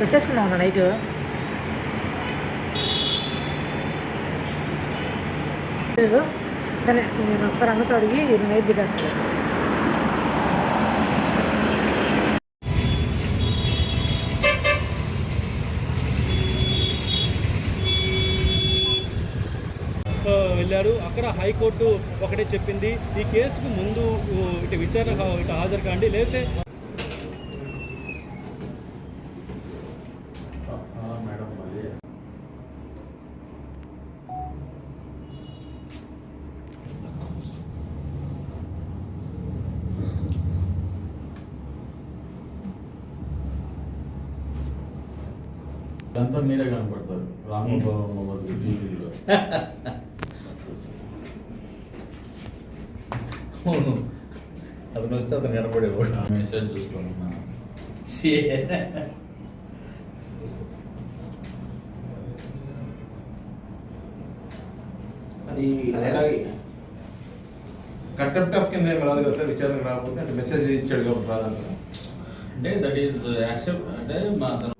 పెట్టేసుకున్నాం అన్న నైట్ లేదు సరే నేను ఒకసారి అన్నతో అడిగి నైట్ దిగేస్తాను వెళ్ళారు. అక్కడ హైకోర్టు ఒకటే చెప్పింది. ఈ కేసుకు ముందు ఇటు విచారణ ఇటు హాజరు కాండి. లేకపోతే మేడం అది ఇదంతా మీరే కనపడతారు. రామభవన్ టీవీలో అవును. అతను వస్తే అతను కనపడేవాడు. మెసేజ్ చూసుకుంటున్నాను అది కంటెంప్ట్ ఆఫ్ కింద ఏం రాదు కదా సార్ విచారణకు రాకపోతే అంటే మెసేజ్ ఇచ్చాడు కాబట్టి రాదంట అంటే దట్ ఈస్ యాక్సెప్ట్ అంటే మా అతను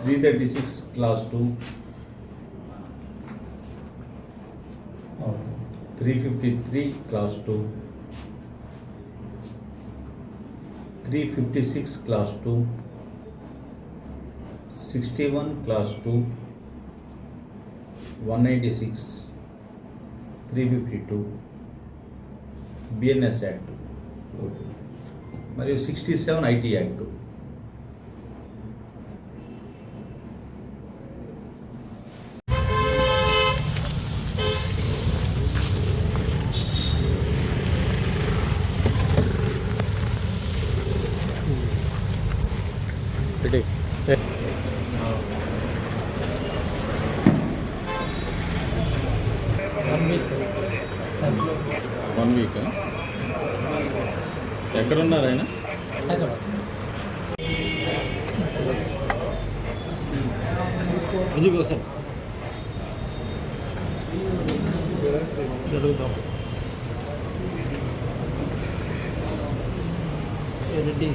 three thirty six class two three fifty three class two three fifty six class two sixty one class two one eighty six three fifty two BNS act మరియు sixty seven IT act one week ఎక్కడున్నారు ఆయన? రుజువు కోసం జరుగుతాం. రెడ్డి